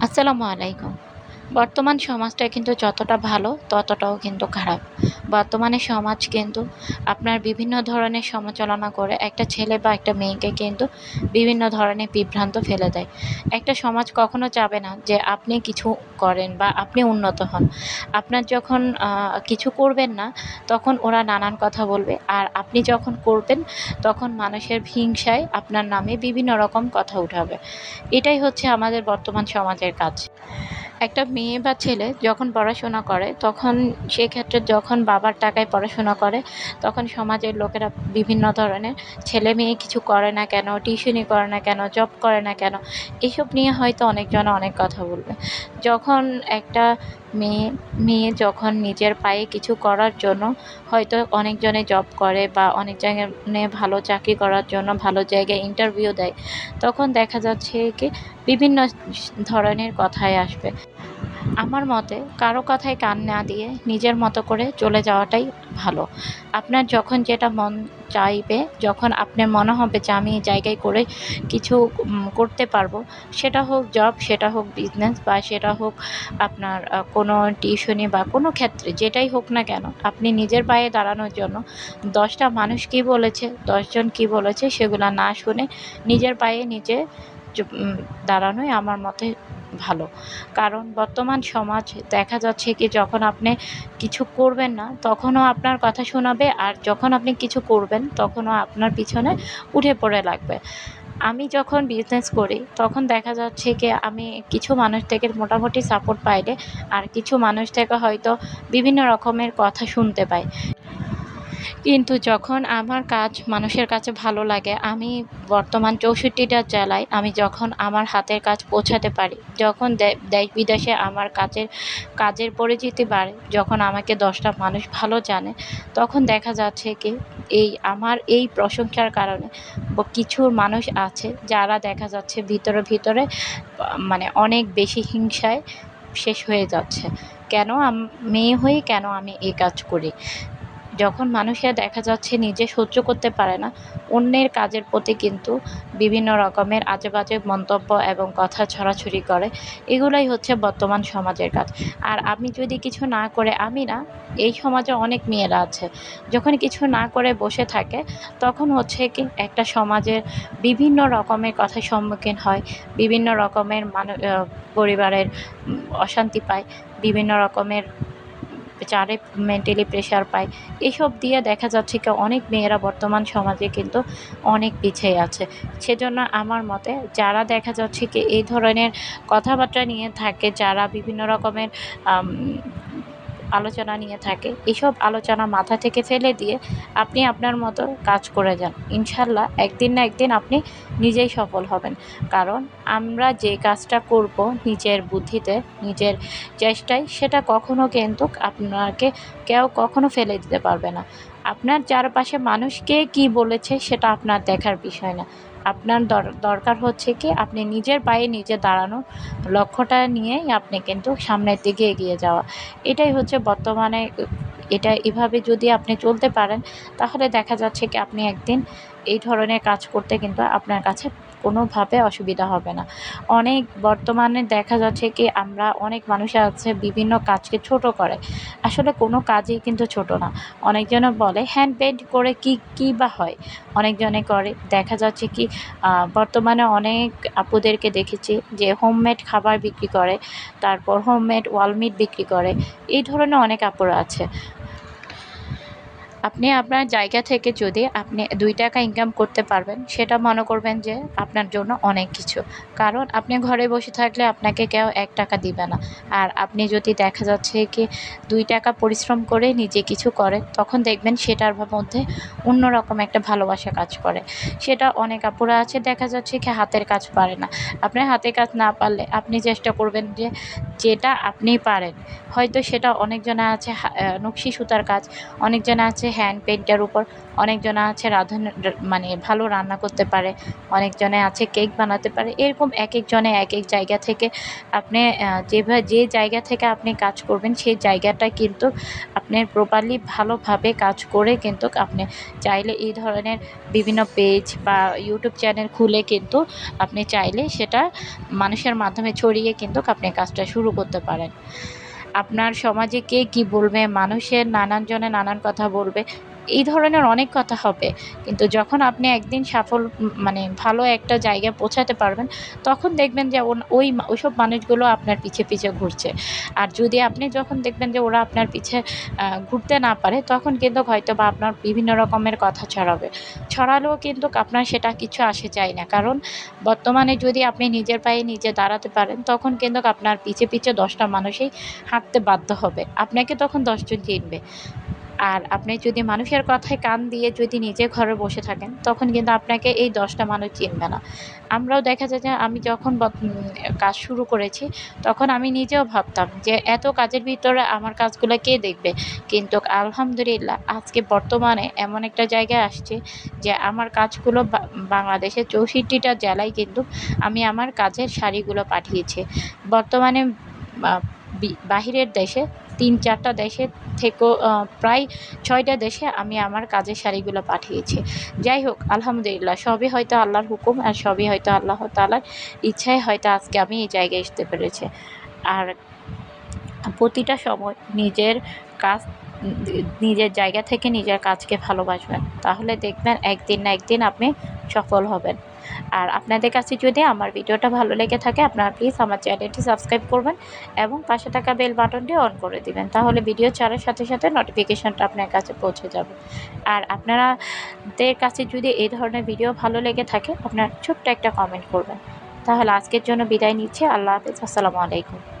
আসসালামু আলাইকুম। বর্তমান সমাজটা কিন্তু যতটা ভালো, ততটাও কিন্তু খারাপ। বর্তমানে সমাজ কিন্তু আপনার বিভিন্ন ধরনের সমালোচনা করে একটা ছেলে বা একটা মেয়েকে কিন্তু বিভিন্ন ধরনের বিভ্রান্ত ফেলে দেয়। একটা সমাজ কখনো চাবে না যে আপনি কিছু করেন বা আপনি উন্নত হন। আপনার যখন কিছু করবেন না, তখন ওরা নানান কথা বলবে। আর আপনি যখন করবেন, তখন মানুষের হিংসায় আপনার নামে বিভিন্ন রকম কথা উঠাবে। এটাই হচ্ছে আমাদের বর্তমান সমাজের কাজ। একটা মেয়ে বা ছেলে যখন পড়াশোনা করে, তখন সেক্ষেত্রে যখন বাবার টাকায় পড়াশোনা করে, তখন সমাজের লোকেরা বিভিন্ন ধরনের ছেলে মেয়ে কিছু করে না কেন, টিউশনি করে না কেন জব করে না কেন, এসব নিয়ে হয়তো অনেকজন অনেক কথা বলবে। যখন একটা মেয়ে মেয়ে যখন নিজের পায়ে কিছু করার জন্য হয়তো অনেকজনে জব করে বা অনেক জায়গায় ভালো চাকরি করার জন্য ভালো জায়গায় ইন্টারভিউ দেয়, তখন দেখা যাচ্ছে কি বিভিন্ন ধরনের কথায় আসবে। আমার মতে কারও কথায় কান না দিয়ে নিজের মতো করে চলে যাওয়াটাই ভালো। আপনার যখন যেটা মন চাইবে, যখন আপনার মনে হবে যে আমি এই জায়গায় করে কিছু করতে পারব, সেটা হোক জব সেটা হোক বিজনেস বা সেটা হোক আপনার কোনো টিউশনি বা কোনো ক্ষেত্রে, যেটাই হোক না কেন, আপনি নিজের পায়ে দাঁড়ানোর জন্য দশটা মানুষ কি বলেছে, দশজন কি বলেছে, সেগুলো না শুনে নিজের পায়ে নিজে দাঁড়ানোই আমার মতে ভালো। কারণ বর্তমান সমাজ দেখা যাচ্ছে কি, যখন আপনি কিছু করবেন না, তখনও আপনার কথা শোনাবে আর যখন আপনি কিছু করবেন, তখনও আপনার পিছনে উঠে পড়ে লাগবে। আমি যখন বিজনেস করি, তখন দেখা যাচ্ছে কি, আমি কিছু মানুষ থেকে মোটামুটি সাপোর্ট পাইলে আর কিছু মানুষ থেকে হয়তো বিভিন্ন রকমের কথা শুনতে পাই। কিন্তু যখন আমার কাজ মানুষের কাছে ভালো লাগে, আমি বর্তমান চৌষট্টিটা জেলায় আমি যখন আমার হাতের কাজ পৌঁছাতে পারি, যখন দেশ বিদেশে আমার কাজের কাজের পরিচিতি বাড়ে, যখন আমাকে দশটা মানুষ ভালো জানে, তখন দেখা যাচ্ছে কি, এই আমার এই প্রশংসার কারণে কিছু মানুষ আছে যারা দেখা যাচ্ছে ভিতরে ভিতরে মানে অনেক বেশি হিংসায় শেষ হয়ে যাচ্ছে। কেন মেয়ে হয়ে কেন আমি এই কাজ করি? যখন মানুষের দেখা যাচ্ছে নিজে সহ্য করতে পারে না অন্যের কাজের প্রতি কিন্তু বিভিন্ন রকমের আজে বাজে মন্তব্য এবং কথা ছড়াছড়ি করে এগুলাই হচ্ছে বর্তমান সমাজের কাজ। আর আমি যদি কিছু না করে আমি না এই সমাজে অনেক মেয়েরা আছে যখন কিছু না করে বসে থাকে তখন হচ্ছে কি একটা সমাজের বিভিন্ন রকমের কথার সম্মুখীন হয় বিভিন্ন রকমের মানু আহ, পরিবারের অশান্তি পায় বিভিন্ন রকমের চারে মেন্টালি প্রেশার পায়। এসব দিয়ে দেখা যাচ্ছে কি অনেক মেয়েরা বর্তমান সমাজে কিন্তু অনেক পিছিয়ে আছে। সেজন্য আমার মতে যারা দেখা যাচ্ছে কি এই ধরনের কথাবার্তা নিয়ে থাকে, যারা বিভিন্ন রকমের আলোচনা নিয়ে থাকে। এসব আলোচনা মাথা থেকে ফেলে দিয়ে আপনি আপনার মতো কাজ করে যান। ইনশাল্লাহ একদিন না একদিন আপনি নিজেই সফল হবেন। কারণ আমরা যে কাজটা করব নিজের বুদ্ধিতে, নিজের চেষ্টায়, সেটা কখনো কিন্তু আপনাকে কেউ কখনো ফেলে দিতে পারবে না। আপনার চারপাশে মানুষকে কি বলেছে সেটা আপনার দেখার বিষয় না। আপনার দর- দরকার হচ্ছে কি আপনি নিজের পায়ে নিজে দাঁড়ানো। লক্ষ্যটা নিয়েই আপনি কিন্তু সামনের দিকে এগিয়ে যাওয়া। এটাই হচ্ছে বর্তমানে, এটা এভাবে যদি আপনি চলতে পারেন, তাহলে দেখা যাচ্ছে কি আপনি একদিন এই ধরনের কাজ করতে কিন্তু আপনার কাছে কোনোভাবে অসুবিধা হবে না। অনেক বর্তমানে দেখা যাচ্ছে কি আমরা অনেক মানুষ আছে বিভিন্ন কাজকে ছোট করে। আসলে কোনো কাজই কিন্তু ছোট না। অনেকজনে বলে হ্যান্ড পেন্ট করে কি কি বা হয়? অনেকজনে করে। দেখা যাচ্ছে কি বর্তমানে অনেক আপুদেরকে দেখেছি যে হোমমেড খাবার বিক্রি করে, তারপর হোমমেড ওয়ালমিট বিক্রি করে। এই ধরনের অনেক আপুরা আছে। আপনি আপনার জায়গা থেকে যদি আপনি দুই টাকা ইনকাম করতে পারবেন, সেটা মনে করবেন যে আপনার জন্য অনেক কিছু। কারণ আপনি ঘরে বসে থাকলে আপনাকে কেউ এক টাকা দিবে না। আর আপনি যদি দেখা যাচ্ছে কি দুই টাকা পরিশ্রম করে নিজে কিছু করে তখন দেখবেন সেটার মধ্যে অন্যরকম একটা ভালোবাসা কাজ করে। সেটা অনেক আপুরা আছে, দেখা যাচ্ছে কি হাতের কাজ পারে না। আপনার হাতের কাজ না পারলে আপনি চেষ্টা করবেন যে যেটা আপনি পারেন। হয়তো সেটা অনেকজনে আছে নকশি সুতার কাজ, অনেকজনে আছে হ্যান্ড পেইন্টের উপর, অনেকজনে আছে রাঁধুন মানে ভালো রান্না করতে পারে, অনেকজনে আছে কেক বানাতে পারে। এরকম এক একজনে এক এক জায়গা থেকে আপনি যেভাবে, যে জায়গা থেকে আপনি কাজ করবেন, সেই জায়গাটা কিন্তু আপনার প্রপারলি ভালোভাবে কাজ করে কিন্তু আপনি চাইলে এই ধরনের বিভিন্ন পেজ বা ইউটিউব চ্যানেল খুলে কিন্তু আপনি চাইলে সেটা মানুষের মাধ্যমে ছড়িয়ে কিন্তু আপনি কাজটা শুরু করতে পারেন। আপনার সমাজে কে কি বলবে? মানুষের নানান জনে নানান কথা বলবে। এই ধরনের অনেক কথা হবে। কিন্তু যখন আপনি একদিন সফল মানে ভালো একটা জায়গায় পৌঁছাতে পারবেন, তখন দেখবেন যে ওই ওইসব মানুষগুলো আপনার পিছে পিছে ঘুরছে। আর যদি আপনি যখন দেখবেন যে ওরা আপনার পিছে ঘুরতে না পারে, তখন কিন্তু হয়তো বা আপনার বিভিন্ন রকমের কথা ছড়াবে। ছড়ালেও কিন্তু আপনার সেটা কিছু আসে যায় না। কারণ বর্তমানে যদি আপনি নিজের পায়ে নিজে দাঁড়াতে পারেন, তখন কিন্তু আপনার পিছে পিছে দশটা মানুষই হাঁটতে বাধ্য হবে। আপনাকে তখন দশজন চিনবে। আর আপনি যদি মানুষের কথায় কান দিয়ে যদি নিজে ঘরে বসে থাকেন, তখন কিন্তু আপনাকে এই দশটা মানুষ চিনবে না। আমরাও দেখা যায় যে আমি যখন কাজ শুরু করেছি, তখন আমি নিজেও ভাবতাম যে এত কাজের ভিতরে আমার কাজগুলো কে দেখবে? কিন্তু আলহামদুলিল্লাহ, আজকে বর্তমানে এমন একটা জায়গায় আসছে যে আমার কাজগুলো বাংলাদেশের চৌষট্টিটা জেলায় কিন্তু আমি আমার কাজের শাড়িগুলো পাঠিয়েছি। বর্তমানে বাহিরের দেশে তিন চারটা দেশে থেকেও প্রায় ছয়টা দেশে আমি আমার কাজের শাড়িগুলো পাঠিয়েছি। যাই হোক, আলহামদুলিল্লাহ, সবই হয়তো আল্লাহর হুকুম আর সবই হয়তো আল্লাহ তালার ইচ্ছায় হয়তো আজকে আমি এই জায়গায় আসতে পেরেছি। আর প্রতিটা সময় নিজের কাজ, নিজের জায়গা থেকে নিজের কাজকে ভালোবাসবেন। তাহলে দেখবেন একদিন না একদিন আপনি সফল হবেন। আর আপনাদের কাছে যদি আমার ভিডিওটা ভালো লেগে থাকে, আপনারা প্লিজ আমার চ্যানেলটি সাবস্ক্রাইব করবেন এবং পাশে থাকা বেল বাটনটি অন করে দিবেন, তাহলে ভিডিও ছাড়ার সাথে সাথে নোটিফিকেশনটা আপনার কাছে পৌঁছে যাবে। আর আপনারাদের কাছে যদি এই ধরনের ভিডিও ভালো লেগে থাকে, আপনার ছোট্ট একটা কমেন্ট করবেন। তাহলে আজকের জন্য বিদায় নিচ্ছি, আল্লাহ হাফিজ, আসসালামু আলাইকুম।